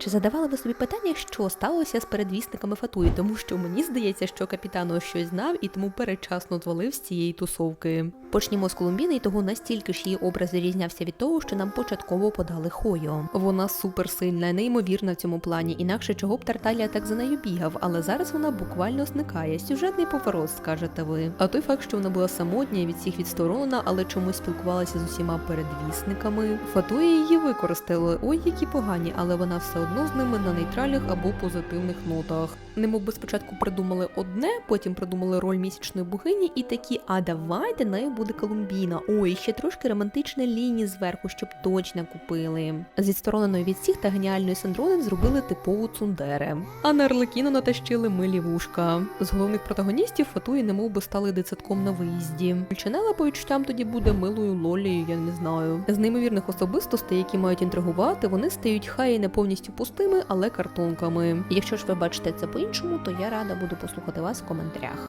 Чи задавали ви собі питання, що сталося з передвісниками Фатуї? Тому що мені здається, що капітан щось знав і тому передчасно звалив з цієї тусовки. Почнімо з Колумбіни, і того настільки ж її образ зарізнявся від того, що нам початково подали Хойо. Вона суперсильна, неймовірна в цьому плані, інакше чого б Тарталія так за нею бігав, але зараз вона буквально зникає. Сюжетний поворот, скажете ви. А той факт, що вона була самотня від всіх відсторонена, але чомусь спілкувалася з усіма передвісниками. Фатуя її використали. Ой, які погані, але вона все одно з ними на нейтральних або позитивних нотах. Немов би спочатку придумали одне, потім придумали роль місячної богині, і такі, а давайте нею буде Колумбіна. Ой, ще трошки романтичної лінії зверху, щоб точно купили. З відстороненої від всіх та геніальної Сандрони зробили типову цундере. А на Арлекіну натащили милі вушка. З головних протагоністів Фатуї немов би стали дитсадком на виїзді. Ченела по відчуттям тоді буде милою лолією, не знаю. З неймовірних особистостей, які мають інтригувати, вони стають хай і не повністю пустими, але картонками. Якщо ж ви бачите це по-іншому, то я рада буду послухати вас в коментарях.